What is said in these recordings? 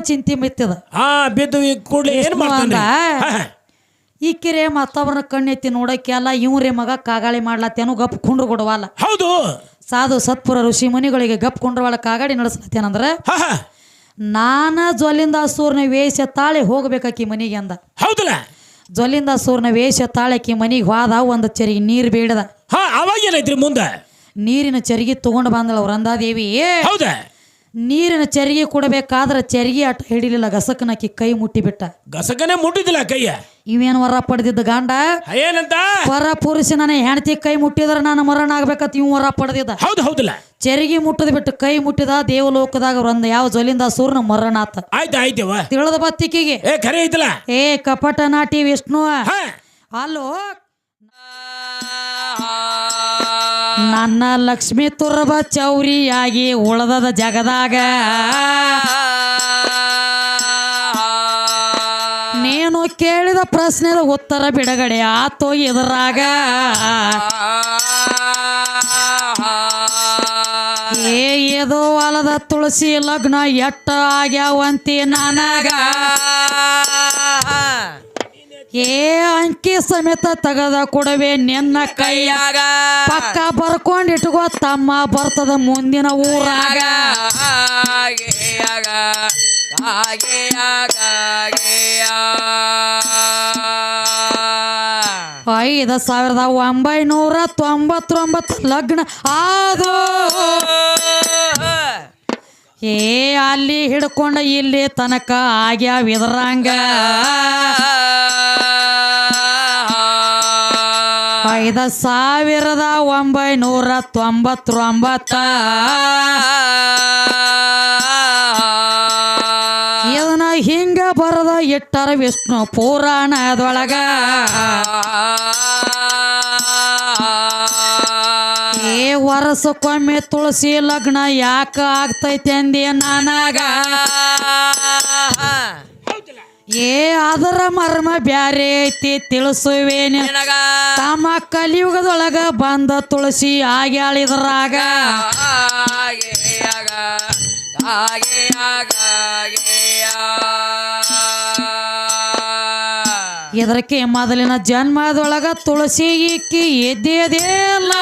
ಚಿಂತೆ ಮಿತ್ತದ. ಹಾ ಬಿದ್ದು ಈ ಕೂಡ್ಲೆ ಏನ್ ಮಾಡ್ತಾನೆ? ಈ ಈಕಿರೇ ಮತ್ತೊಬ್ಬರನ್ನ ಕಣ್ಣೆತ್ತಿ ನೋಡಕ್ಕೆಲ್ಲ ಇವ್ರೇ ಮಗ ಕಾಗಾಳಿ ಮಾಡ್ಲತ್ತೇನು ಗಪ್ ಕುಂಡ್ರು ಕೊಡವಲ್ಲ ಹೌದು. ಸಾಧು ಸತ್ಪುರ ಋಷಿ ಮುನಿಗಳಿಗೆ ಗಪ್ ಕುಂಡ್ರವಾಳ ಕಾಗಾಡಿ ನಡೆಸ್ಲತ್ತೇನಂದ್ರ ನಾನ ಜ್ವಲಿಂದ ಸೂರ್ನ ವೇಷ ತಾಳೆ ಹೋಗ್ಬೇಕಾಕಿ ಮನಿಗೆ ಅಂದ. ಹೌದಲ್ಲ. ಜ್ವಲಿಂದ ಸೂರ್ನ ವೇಷ ತಾಳಕಿ ಮನಿಗೆ ಹೋದ ಒಂದು ಚರಿಗೆ ನೀರು ಬೇಡದ ಅವಾಗ ಏನೈತ್ರಿ ಮುಂದೆ? ನೀರಿನ ಚರಿಗೆ ತಗೊಂಡು ಬಂದಳ ವೃಂದಾದೇವಿ ಹೌದ. ನೀರಿನ ಚರಿಗೆ ಕೊಡಬೇಕಾದ್ರೆ ಚರಿಗೆ ಆಟ ಹಿಡಿಲಿಲ್ಲ. ಗಸಕನಾಕಿ ಕೈ ಮುಟ್ಟಿಬಿಟ್ಟ. ಗಸಕನೇ ಮುಟ್ಟಿದಿಲ್ಲ ಕೈಯ? ಇವೇನು ವರ ಪಡೆದಿದ್ದ ಗಂಡ? ಏನಂತ ವರ ಪುರುಷ ನನ್ನ ಹೆಂಡತಿ ಕೈ ಮುಟ್ಟಿದ್ರೆ ನಾನು ಮರಣ ಆಗ್ಬೇಕಂತ ಇವ್ ವರ ಪಡೆದಿದ್ದ. ಹೌದು ಹೌದಿಲ್ಲ. ಚರಿಗೆ ಮುಟ್ಟದ ಬಿಟ್ಟು ಕೈ ಮುಟ್ಟಿದ ದೇವಲೋಕದಾಗ ಒಂದು ಯಾವ ಜೊಲಿಂದ ಸೂರ್ನ ಮರಣ ಆತ. ಆಯ್ತು ಆಯ್ತವ ತಿಳಿದ ಬತ್ತಿಕಿಗೆ ಏ ಖರೆ ಐತಲ್ಲ? ಏ ಕಪಟ ನಾಟಿ ವಿಷ್ಣು ಅಲ್ಲೋ ನನ್ನ ಲಕ್ಷ್ಮಿ ತುರ್ಬ ಚೌರಿಯಾಗಿ ಉಳದದ ಜಗದಾಗ. ನೀನು ಕೇಳಿದ ಪ್ರಶ್ನೆದ ಉತ್ತರ ಬಿಡುಗಡೆ ಆತೋ ಎದುರಾಗ. ಏ ಏದೋ ಹೊಲದ ತುಳಸಿ ಲಗ್ನ ಎಟ್ಟ ಆಗ್ಯಾವಂತಿ ನನಗ. ಏ ಅಂಕಿ ಸಮೇತ ತಗದ ಕೊಡವೆ ನಿನ್ನ ಕೈಯಾಗ. ಪಕ್ಕ ಬರ್ಕೊಂಡ್ ಇಟ್ಕೋ ತಮ್ಮ ಬರ್ತದ ಮುಂದಿನ ಊರಾಗ. ಐದು ಸಾವಿರದ ಒಂಬೈನೂರ ತೊಂಬತ್ತೊಂಬತ್ತು ಲಗ್ನ ಆದು. ಏ ಅಲ್ಲಿ ಹಿಡ್ಕೊಂಡ ಇಲ್ಲಿ ತನಕ ಆಗ್ಯಾವ ಇದ್ರಂಗ. ಐದು ಸಾವಿರದ ಒಂಬೈನೂರ ತೊಂಬತ್ತೊಂಬತ್ತ. ಇದನ್ನ ಹಿಂಗ ಬರದ ಇಟ್ಟರ ವಿಷ್ಣು ಪುರಾಣದೊಳಗ. ಏ ವರ್ಷಕ್ಕೊಮ್ಮೆ ತುಳಸಿ ಲಗ್ನ ಯಾಕ ಆಗ್ತೈತೆ ಅಂದಿ ನನಗ. ಏ ಅದರ ಮರ್ಮ ಬ್ಯಾರೆ ಐತಿ ತಿಳಿಸುವೇನೆ. ತಮ್ಮ ಕಲಿಯುಗದೊಳಗ ಬಂದ ತುಳಸಿ ಆಗ್ಯಾಳಿದ್ರಾಗ ಇದಕ್ಕೆ ಮೊದಲಿನ ಜನ್ಮದೊಳಗ ತುಳಸಿ ಇಕ್ಕಿ ಎದ್ದೇದಿಲ್ಲ.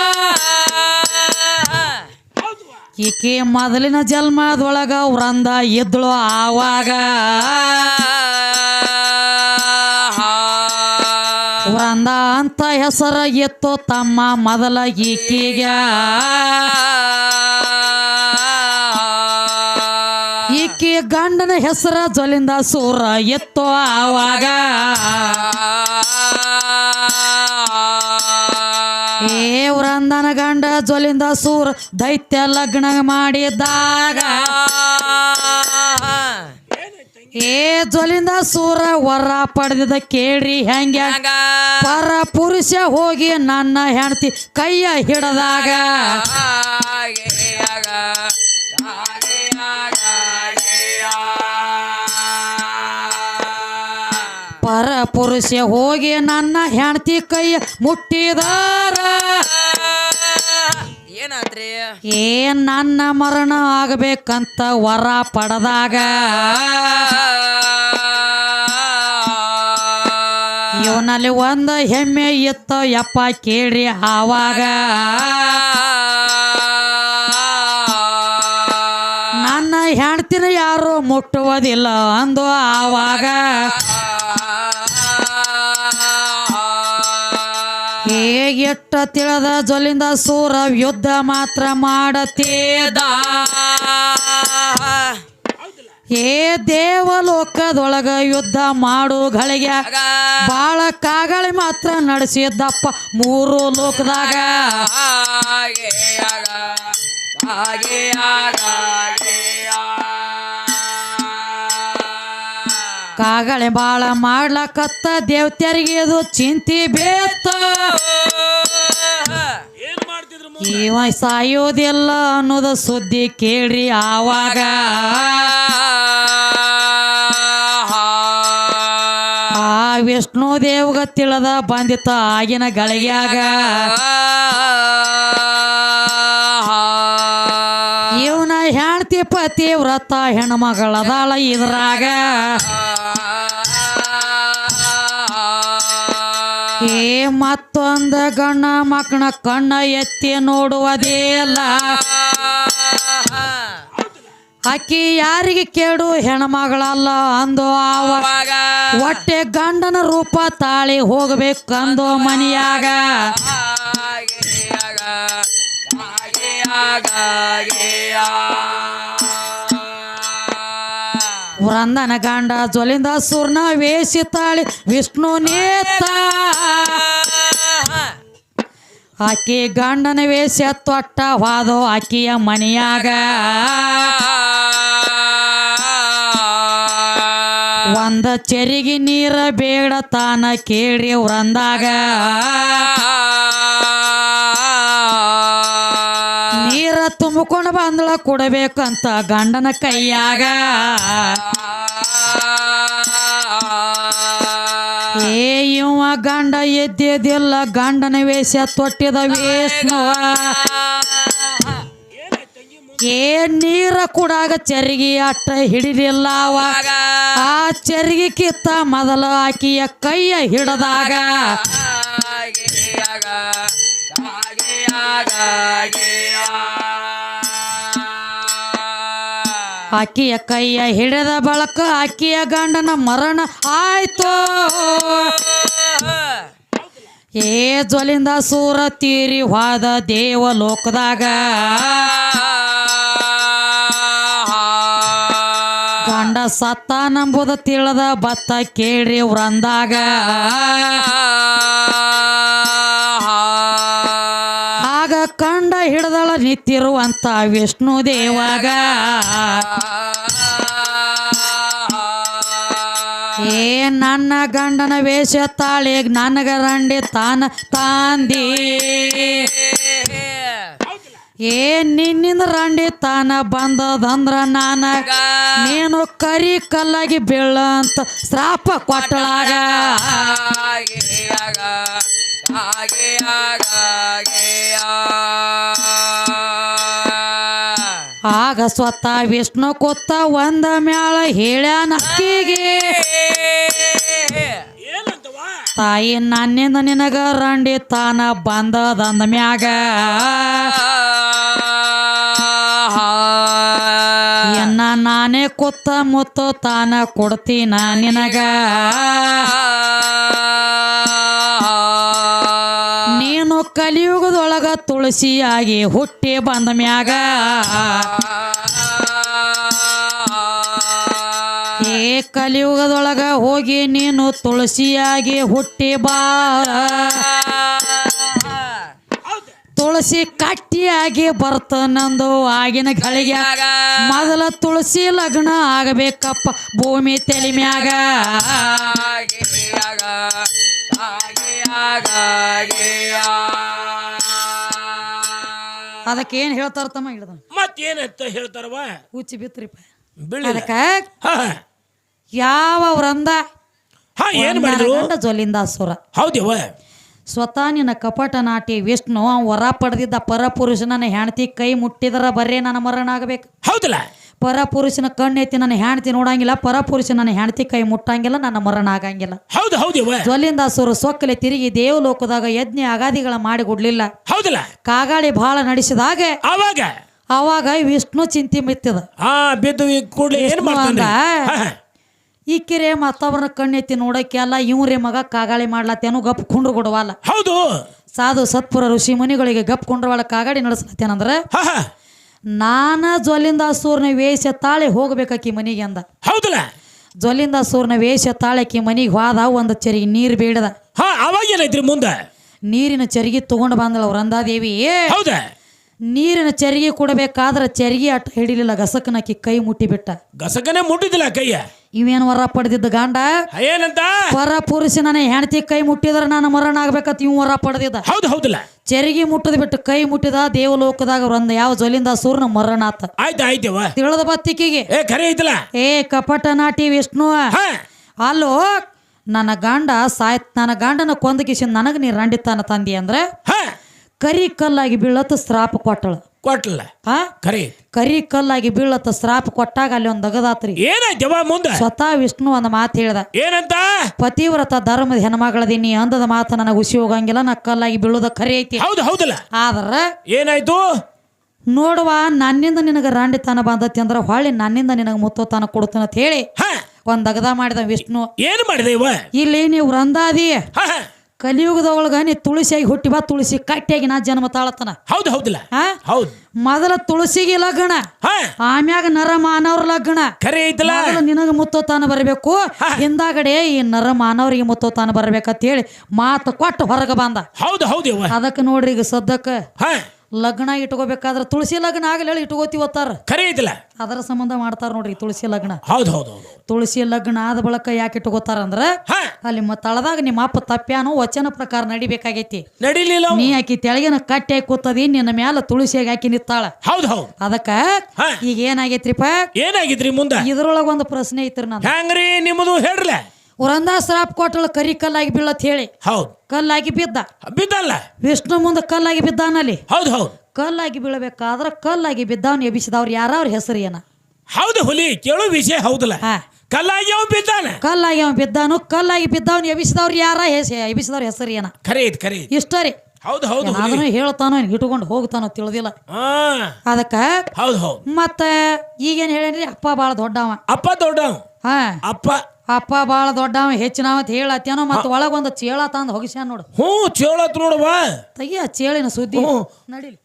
ಈಕೆ ಮೊದಲಿನ ಜನ್ಮದೊಳಗ ವೃಂದ ಎದ್ದಳು ಆವಾಗ. ವೃಂದ ಅಂತ ಹೆಸರ ಎತ್ತು ತಮ್ಮ ಮೊದಲ ಈಕೆಗ. ಈಕೆ ಗಂಡನ ಹೆಸರ ಜೊಲಿಂದ ಸೂರ ಎತ್ತು ಆವಾಗ. ಏವ್ರಂದನ ಗಂಡ ಜೊಲಿಂದ ಸೂರ ದೈತ್ಯ ಲಗ್ನ ಮಾಡಿದಾಗ ಏ ಜೊಲಿಂದ ಸೂರ ವರ ಪಡೆದಿದ್ದ ಕೇಳ್ರಿ ಹೆಂಗ? ಪರ ಪುರುಷ ಹೋಗಿ ನನ್ನ ಹೆಂಡತಿ ಕೈಯ ಹಿಡದಾಗ. ಪರ ಪುರುಷ ಹೋಗಿ ನನ್ನ ಹೆಂಡತಿ ಕೈಯ ಮುಟ್ಟಿದಾರ. ಏನಾತ್ರಿ ಏ ನನ್ನ ಮರಣ ಆಗಬೇಕಂತ ವರ ಪಡೆದಾಗ ಇವನಲ್ಲಿ ಒಂದು ಹೆಮ್ಮೆ ಇತ್ತ, ಯಪ್ಪ ಕೇಳ್ರಿ ಆವಾಗ. ನನ್ನ ಹೆಣ್ತಿನ ಯಾರು ಮುಟ್ಟುವುದಿಲ್ಲ ಅಂದು ಆವಾಗ. ಹೇಗೆಟ್ಟ ತಿಳದ ಜೊಲಿಂದ ಸೂರ ಯುದ್ಧ ಮಾತ್ರ ಮಾಡತೇದ. ಏ ದೇವಲೋಕದೊಳಗ ಯುದ್ಧ ಮಾಡು ಗಳಿಗೆ ಬಾಳ ಕಾಗಳಿ ಮಾತ್ರ ನಡೆಸಿದ್ದಪ್ಪ ಮೂರು ಲೋಕದಾಗ. ಕಾಗಳೆ ಬಾಳ ಮಾಡ್ಲಕತ್ತ ದೇವತ್ಯರಿಗೆ ಅದು ಚಿಂತಿ ಬೇತ. ಇವ ಸಾಯೋದಿಲ್ಲ ಅನ್ನೋದ ಸುದ್ದಿ ಕೇಳ್ರಿ ಆವಾಗ. ಆ ವಿಷ್ಣು ದೇವ್ಗ ತಿಳದ ಬಂದಿತ್ತ ಆಗಿನ ಗಳಿಗ್ಯಾಗ. ಇವನ ಹೆಣ್ ಹೆಣ್ತಿ ಪತಿ ವ್ರತ ಹೆಣ್ಮಗಳದಾಳ ಇದ್ರಾಗ. ಏ ಮತ್ತೊಂದ ಗಣ ಮಕ್ಕಳ ಕಣ್ಣ ಎತ್ತಿ ನೋಡುವುದೇ ಅಲ್ಲ ಆಕಿ ಯಾರಿಗೆ ಕೇಳು ಹೆಣ್ಮಗಳಲ್ಲ ಅಂದು ಆವ ಹೊಟ್ಟೆ ಗಂಡನ ರೂಪ ತಾಳಿ ಹೋಗ್ಬೇಕಂದು ಮನಿಯಾಗ ವೃಂದನ ಗಂಡ ಜ್ವಲಿಂದ ಸುರ್ಣ ವೇಷಿ ತಾಳಿ ವಿಷ್ಣು ನೇತ. ಆಕೆ ಗಂಡನ ವೇಷ ತೊಟ್ಟ ವಾದೋ ಆಕಿಯ ಮನೆಯಾಗ. ಒಂದ ಚೆರಿಗೆ ನೀರ ಬೇಡ ತಾನ ಕೇಳಿ ವೃಂದಾಗ. ನೀರ ಬಂದಳ ಕೊಡಬೇಕು ಕೊಡಬೇಕಂತ ಗಂಡನ ಕೈಯಾಗ. ಏ ಇವ ಗಂಡ ಎದ್ದೆದಿಲ್ಲ ಗಂಡನ ವೇಷ ತೊಟ್ಟಿದ ಏ ನೀರ ಕುಡಾಗ ಚರಿಗೆ ಅಟ್ಟ ಹಿಡಿಲಿಲ್ಲ ಅವ ಆ ಚರಿಗೆ ಕಿತ್ತ ಮೊದಲು ಆಕಿಯ ಕೈಯ ಹಿಡದಾಗ. ಆಕಿಯ ಕೈಯ ಹಿಡಿದ ಬಳಕ ಆಕಿಯ ಗಂಡನ ಮರಣ ಆಯ್ತು. ಏ ಜ್ವಲಿಂದ ಸೂರ ತೀರಿ ಹೋದ ದೇವ ಲೋಕದಾಗ. ಗಂಡ ಸತ್ತ ನಂಬುದ ತಿಳಿದ ಬತ್ತ ಕೇಳ್ರಿ ವ್ರಂದಾಗ ಹಿಡ್ದಳ ನಿಂತಿರುವಂತ ವಿಷ್ಣು ದೇವಾಗ. ಏ ನನ್ನ ಗಂಡನ ವೇಷ ತಾಳಿ, ನನಗ ರಂಡಿ ತಾನ ತಾಂದಿ. ಏ ನಿನ್ನಿಂದ ರಂಡಿ ತಾನ ಬಂದದಂದ್ರ ನಾನ ನೀನು ಕರಿ ಕಲ್ಲಾಗಿ ಬೀಳ ಅಂತ ಶ್ರಾಪ ಕೊಟ್ಟಳಾಗ. ಆಗ ಸ್ವತಃ ವಿಷ್ಣು ಕೊತ್ತ ಒಂದ ಮ್ಯಾಳ ಹೇಳ್ಯಾನ ಅಕ್ಕಿಗೆ. ತಾಯಿ ನನ್ನಿಂದ ನಿನಗ ರಂಡಿ ತಾನ ಬಂದದಂದ ಮ್ಯಾಗ. ಎನ್ನ ನಾನೇ ಕೊತ್ತ ಮುತ್ತು ತಾನ ಕೊಡ್ತೀನ ನಿನಗ. ನೀನು ಕಲಿಯುಗದೊಳಗ ತುಳಸಿಯಾಗಿ ಹುಟ್ಟಿ ಬಂದ ಮ್ಯಾಗ. ಏ ಕಲಿಯುಗದೊಳಗ ಹೋಗಿ ನೀನು ತುಳಸಿಯಾಗಿ ಹುಟ್ಟಿ ಬಾ. ತುಳಸಿ ಕಟ್ಟಿಯಾಗಿ ಬರ್ತ ನಂದು ಆಗಿನ ಗಳಿಗೆ. ಮೊದಲ ತುಳಸಿ ಲಗ್ನ ಆಗಬೇಕಪ್ಪ ಭೂಮಿ ತಲೆ ಮ್ಯಾಗ. ಅದಕ್ಕೆ ಏನ್ ಹೇಳ್ತಾರ ತಮ್ಮ ಹಿಡ್ದ? ಮತ್ತೇನಂತ ಹೇಳ್ತಾರವ ಹುಚ್ಚಿ ಬಿತ್ರಿಪ್ಪ. ಬಿಳಿ ಅದಕ್ಕ ಯಾವ ವೃಂದ? ಹಾ ಏನ್ ಮಾಡಿದ್ರು? ಹೌದೇವ ಸ್ವತಃ ನಿನ್ನ ಕಪಟ ನಾಟಿ ವಿಷ್ಣು ಅವ ವರ ಪಡೆದಿದ್ದ ಪರಪುರುಷನ ಹೆಂಡತಿ ಕೈ ಮುಟ್ಟಿದರ ಬರ್ರೇ ನನ್ನ ಮರಣ ಆಗಬೇಕು ಹೌದಲ್ಲ. ಪರಪುರುಷನ ಕಣ್ಣೆತ್ತಿ ನನ್ನ ಹೆಂಡತಿ ನೋಡಂಗಿಲ್ಲ ಪರಪುರುಷ ನನ್ನ ಹೆಂಡತಿ ಕೈ ಮುಟ್ಟಂಗಿಲ್ಲ ನನ್ನ ಮರಣ ಆಗಂಗಿಲ್ಲ ಹೌದು ಹೌದೇವ ಜ್ವಲಿಂದಾಸುರು ಸೊಕ್ಕಲೆ ತಿರುಗಿ ದೇವಲೋಕದಾಗ ಯಜ್ಞ ಅಗಾದಿಗಳ ಮಾಡಿಕೊಡ್ಲಿಲ್ಲ. ಹೌದಲ್ಲ. ಕಾಗಾಳಿ ಬಹಳ ನಡೆಸಿದಾಗ. ಅವಾಗ ಅವಾಗ ವಿಷ್ಣು ಚಿಂತೆ ಮಿತ್ತಿದ. ಹಾ ಬಿದ್ದು ಕೂಡ್ಲೆ ಏನ್ ಮಾಡ್ತಾನೆ ಈಕಿರೆ ಮತ್ತೊಬ್ಬರನ್ನ ಕಣ್ಣೆತ್ತಿ ನೋಡಕ್ಕೆಲ್ಲ ಇವ್ರೆ ಮಗ ಕಾಗಾಳಿ ಮಾಡ್ಲತ್ತೇನು ಗಪ್ ಕುಂಡ್ರು ಕೊಡವಲ್ಲ ಹೌದು. ಸಾಧು ಸತ್ಪುರ ಋಷಿ ಮುನಿಗಳಿಗೆ ಗಪ್ ಕುಂಡ್ರವಾಳ ಕಾಗಾಡಿ ನಡೆಸ್ಲತ್ತೇನಂದ್ರ ಹಾ ಹಾ. ನಾನ ಜ್ವಲಿಂದ ಸೂರ್ನ ವೇಷ ತಾಳೆ ಹೋಗ್ಬೇಕಾಕಿ ಮನಿಗೆ ಅಂದ. ಹೌದಲ್ಲ. ಜ್ವಲಿಂದ ಸೂರ್ನ ವೇಷ ತಾಳಕಿ ಮನಿಗೆ ಹೋದ ಒಂದು ಚರಿಗೆ ನೀರು ಬೇಡದ ಹಾ ಅವಾಗ ಏನೈತ್ರಿ ಮುಂದೆ? ನೀರಿನ ಚರಿಗೆ ತಗೊಂಡು ಬಂದಳ ವೃಂದಾದೇವಿ ಹೌದ. ನೀರಿನ ಚರಿಗೆ ಕೊಡಬೇಕಾದ್ರೆ ಚರಿಗೆ ಅಟ್ಟ ಹಿಡಿಲಿಲ್ಲ ಗಸಕನಕ್ಕಿ ಕೈ ಮುಟ್ಟಿಬಿಟ್ಟ. ಗಸಕನೇ ಮುಟ್ಟಿದಿಲ್ಲ ಕೈಯ? ಇವೇನು ವರ ಪಡೆದಿದ್ದ ಗಂಡ? ಏನಂತ ಪರ ಪುರುಷ ನನ್ನ ಹೆಂಡತಿ ಕೈ ಮುಟ್ಟಿದ್ರೆ ನಾನು ಮರಣ ಆಗ್ಬೇಕಂತ ಇವ್ ವರ ಪಡೆದಿದ್ದ. ಹೌದು ಹೌದಿಲ್ಲ. ಚರಿಗೆ ಮುಟ್ಟದ ಬಿಟ್ಟು ಕೈ ಮುಟ್ಟಿದ ದೇವಲೋಕದಾಗ ಒಂದು ಯಾವ ಜೊಲಿಂದ ಸೂರ್ನ ಮರಣ ಆತ. ಆಯ್ತು ಆಯ್ತವ ತಿಳಿದ ಬತ್ತಿಕಿಗೆ? ಏ ಖರೆ ಐತಲ್ಲ? ಏ ಕಪಟ ನಾಟಿ ವಿಷ್ಣು. ಅಲ್ಲೋ ನನ್ನ ಗಂಡ ಸಾಯ್ ನನ್ನ ಗಂಡನ ಕೊಂದಕಿಸಿ ನನಗೆ ನೀ ರಂಡಿತಾನ ತಂದಿ ಅಂದ್ರೆ ಕರಿ ಕಲ್ಲಾಗಿ ಬೀಳತ್ತ ಸ್ರಾಪ ಕೊಟ್ಟಳು. ಕೊಟ್ಲ. ಹಾ? ಕರಿ ಕರಿ ಕಲ್ಲಾಗಿ ಬೀಳತ್ತ ಶ್ರಾಪ ಕೊಟ್ಟಾಗ ಅಲ್ಲಿ ಒಂದ್ ದಗದಾತ್ರಿ ಜವಾ ಮುಂದೆ? ಸ್ವತಃ ವಿಷ್ಣು ಒಂದ್ ಮಾತು ಹೇಳ್ದ. ಏನಂತ? ಪತಿವ್ರತ ಧರ್ಮದ ಹೆಣ್ಮಗಳದೀನಿ ಅಂದದ ಮಾತು ನನಗೆ ಹುಸಿ ಹೋಗಂಗಿಲ್ಲ ನಾ ಕಲ್ಲಾಗಿ ಬೀಳುದ ಕರಿ ಐತಿ. ಹೌದು ಹೌದಲ್ಲ. ಆದ್ರ ಏನಾಯ್ತು? ನೋಡುವ ನನ್ನಿಂದ ನಿನಗೆ ರಾಂಡಿತನ ಬಂದತಿ ಅಂದ್ರ ಹೊಳ್ಳಿ ನನ್ನಿಂದ ನಿನಗೆ ಮುತ್ತೋತನ ಕೊಡ್ತಾನ ಅಂತ ಹೇಳಿ ಒಂದ್ ದಗದ ಮಾಡಿದ ವಿಷ್ಣು. ಏನ್ ಮಾಡಿದೆ ಇವ? ಇಲ್ಲಿ ನೀವು ರಂದಾದಿ. ಕಲಿಯುಗದೊಳಗ ನೀ ತುಳಸಿಯಾಗಿ ಹುಟ್ಟಿ ಬಾ ತುಳಸಿ ಕಟ್ಟಿಯಾಗಿ ನಾ ಜನ್ಮ ತಾಳತನ ಹೌದು ಹೌದಿಲ್ಲ. ಹೌದು. ಮೊದಲ ತುಳಸಿಗೆ ಲಗ್ನ ಹ. ಆಮ್ಯಾಗ ನರ ಮಾನವ್ರ ಲಗ್ನ. ಖರೆ ಐತಲ್ಲ? ಮೊದಲು ನಿನಗೆ ಮುತ್ತೋತಾನ ಬರಬೇಕು ಹಿಂದಾಗಡೆ ಈ ನರ ಮಾನವರಿಗೆ ಮುತ್ತೋತಾನ ಬರ್ಬೇಕಂತ ಹೇಳಿ ಮಾತು ಕೊಟ್ಟು ಹೊರಗೆ ಬಂದ. ಹೌದು ಹೌದು ಅದಕ್ಕೆ ನೋಡ್ರಿ ಈಗ ಸದ್ಯಕ್ಕೆ ಹ. ಲಗ್ನ ಇಟ್ಕೋಬೇಕಾದ್ರೆ ತುಳಸಿ ಲಗ್ನ ಆಗಲಿ ಹೇಳಿ ಇಟ್ಕೋತೀವತ್ತಾರ ಖರೆ ಇದಿಲ್ಲ ಅದರ ಸಂಬಂಧ ಮಾಡ್ತಾರ ನೋಡ್ರಿ ತುಳಸಿ ಲಗ್ನ. ಹೌದು ಹೌದು ಹೌದು ತುಳಸಿ ಲಗ್ನ ಆದ ಬಳಿಕ ಯಾಕೆ ಇಟ್ಕೋತಾರ ಅಂದ್ರ ಅಲ್ಲಿ ಮತ್ತ ತಳದಾಗ ನಿಮ್ಮ ಅಪ್ಪ ತಪ್ಪ್ಯಾನು ವಚನ ಪ್ರಕಾರ ನಡಿಬೇಕಾಗೈತಿ. ನಡಿಲಿಲ್ಲ ನೀ ಆಕಿ ತೆಳಗಿನ ಕಟ್ಟಿ ಹಾಕಿ ಕೂತದಿ ನಿನ್ನ ಮ್ಯಾಲ ತುಳಸಿಯಾಗಿ ಹಾಕಿ ನಿತ್ತಾಳ ಹೌದು ಹೌದು. ಅದಕ್ಕ ಈಗ ಏನಾಗೈತ್ರಿಪ್ಪ? ಏನಾಗಿದ್ರಿ ಮುಂದೆ? ಇದ್ರೊಳಗ ಒಂದು ಪ್ರಶ್ನೆ ಐತ್ರಿ ನಾನು ಹೆಂಗ್ರಿ ನಿಮ್ಮದು ಹೇಳ್ರಲ್ಲ ವರಂದಾ ಶ್ರಾಪ್ ಕೊಟ್ಟಳ ಕರಿ ಕಲ್ಲಾಗಿ ಬೀಳತ್ ಹೇಳಿ. ಹೌದು. ಕಲ್ಲಾಗಿ ಬಿದ್ದ. ಬಿದ್ದಲ್ಲ? ವಿಷ್ಣು ಮುಂದೆ ಕಲ್ಲಾಗಿ ಬಿದ್ದಾನಲ್ಲಿ. ಹೌದು ಹೌದು. ಕಲ್ಲಾಗಿ ಬೀಳಬೇಕಾದ್ರೆ ಕಲ್ಲಾಗಿ ಬಿದ್ದವನ್ ಎಬಿಸಿದವ್ರು ಯಾರವ್ರ ಹೆಸರು ಏನ ಹೌದು ಹುಲಿ ಕೇಳು ವಿಷಯ ಹೌದಲ್ಲ? ಕಲ್ಲಾಗಿ ಅವನು ಬಿದ್ದಾನ? ಕಲ್ಲಾಗಿ ಅವನು ಬಿದ್ದಾನು ಕಲ್ಲಾಗಿ ಬಿದ್ದವನ್ ಎಬಿಸಿದವ್ರು ಯಾರ ಹೆಸ ಎಬಿಸಿದವ್ರ ಹೆಸರು ಏನ ಕರೆ ಇದು ಕರೆ ಇಷ್ಟ ರೀ. ಹೌದು ಹೌದು ಅದನ್ನು ಹೇಳ್ತಾನೋ ಇಟ್ಕೊಂಡು ಹೋಗ್ತಾನೋ ತಿಳಿದಿಲ್ಲ. ಅದಕ್ಕ ಹೌದು ಹೌದು. ಮತ್ತೆ ಈಗೇನು ಹೇಳೇನ್ರಿ? ಅಪ್ಪ ಬಾಳ ದೊಡ್ಡವ. ಅಪ್ಪ ದೊಡ್ಡವ? ಹಾ. ಅಪ್ಪ ಅಪ್ಪ ಬಾಳ ದೊಡ್ಡವ ಹೆಚ್ಚಿನವ ಅಂತ ಹೇಳತ್ತೇನೋ ಮತ್ತ ಒಳಗೊಂದು ಚೇಳ ತಂದು ಹೋಗಿಸ್ಯಾನ ನೋಡು. ಹ್ಞೂ ಚೇಳತ್ ನೋಡುವ ತೆಗಿ ಆ ಚೇಳಿನ ಸುದ್ದಿ. ನಡಿಲಿ.